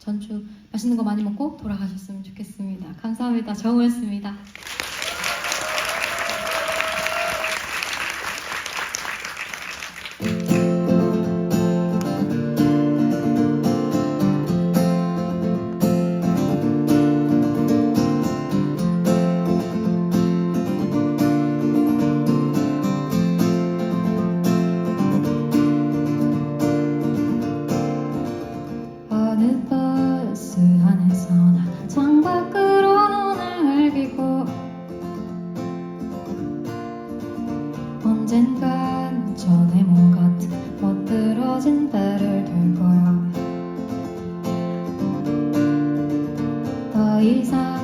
전주 맛있는 거 많이 먹고 돌아가셨으면 좋겠습니다. 감사합니다. 정우였습니다. 더이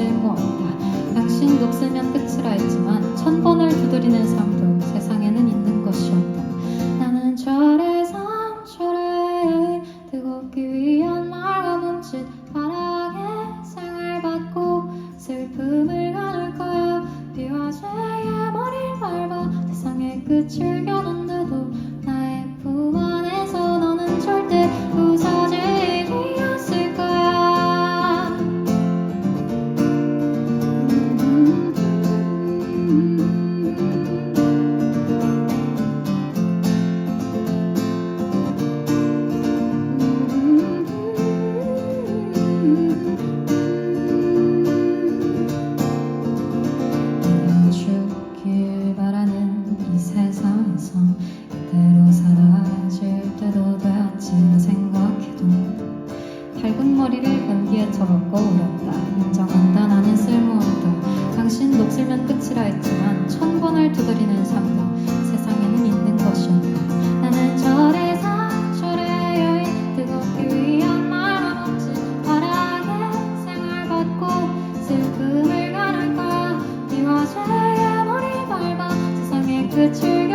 쓸모 없다. 당신 녹슬면 끝이라 했지만 천 번을 두드리는 삶도 세상에는 있는 것이었다. 나는 절의 상처를 뜨겁기 위한 말과 멈칫 바람에 생을 받고 슬픔을 가눌 거야. 비와 죄의 머리를 밟아 세상의 끝을 두드리는 삶도 세상에는 있는 것이었다 나는 절의 상처의 여인 뜨겁기 위한 말과 멈칫 바람에 생을 받고 슬픔을 가눌 거야 비와 죄의 머리 밟아 세상의 끝을